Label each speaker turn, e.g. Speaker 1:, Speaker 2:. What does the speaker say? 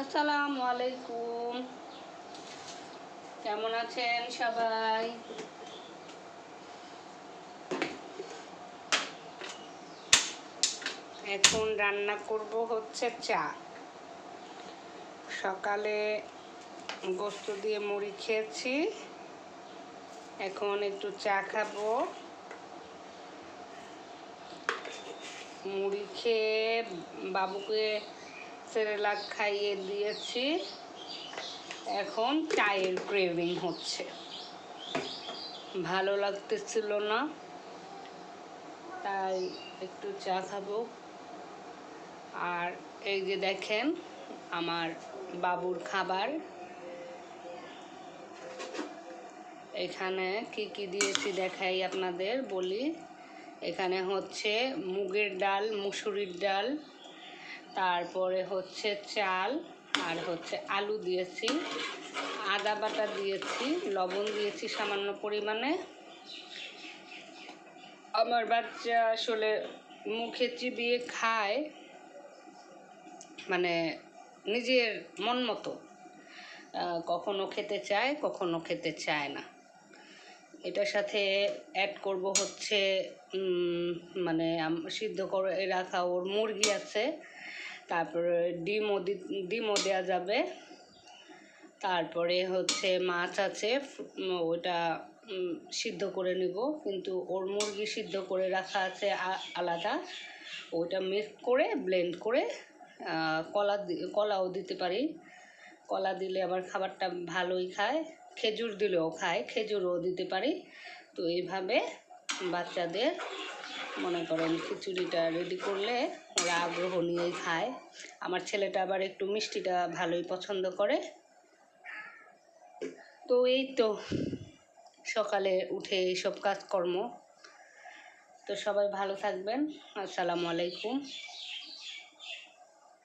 Speaker 1: আসসালামু আলাইকুম। কেমন আছেন সবাই? এখন রান্না করব হচ্ছে চা। সকালে গোস্ত দিয়ে মুড়ি খেয়েছি। এখন একটু চা খাব। মুড়ি খেয়ে বাবুকে সেরেলাক খাইয়ে দিয়েছি। এখন চায়ের ক্রেভিং হচ্ছে। ভালো লাগতেছিল না। তাই একটু চা খাব। আর এই যে দেখেন, আমার বাবুর খাবার। এখানে কি কি দিয়েছি দেখাই আপনাদের, বলি। এখানে হচ্ছে মুগের ডাল, মুসুরির ডাল তারপরে হচ্ছে চাল, আর হচ্ছে আলু দিয়েছি। আদা বাটা দিয়েছি, লবণ দিয়েছি সামান্য পরিমাণে। আমার বাচ্চা আসলে মুখে চিবিয়ে খায় মানে নিজের মন মতো। কখনো খেতে চায়, কখনো খেতে চায় না। এটার সাথে অ্যাড করব হচ্ছে মানে সিদ্ধ করে রাখা ওর মুরগি আছে। তারপরে ডিমও ডিমও দেওয়া যাবে। তারপরে হচ্ছে মাছ আছে ওটা সিদ্ধ করে নিব। কিন্তু ওর মুরগি সিদ্ধ করে রাখা আছে আলাদা। ওটা মিক্স করে ব্লেন্ড করে কলা কলাও দিতে পারি। কলা দিলে আবার খাবারটা ভালোই খায়। খেজুর দিলেও খায়, খেজুরও দিতে পারি। তো এইভাবে বাচ্চাদের মনে করেন খিচুড়িটা রেডি করলে ওরা আগ্রহ নিয়েই খায়। আমার ছেলেটা আবার একটু মিষ্টিটা ভালোই পছন্দ করে। তো এই তো সকালে উঠে এইসব কাজকর্ম। তো সবাই ভালো থাকবেন। আসসালামু আলাইকুম।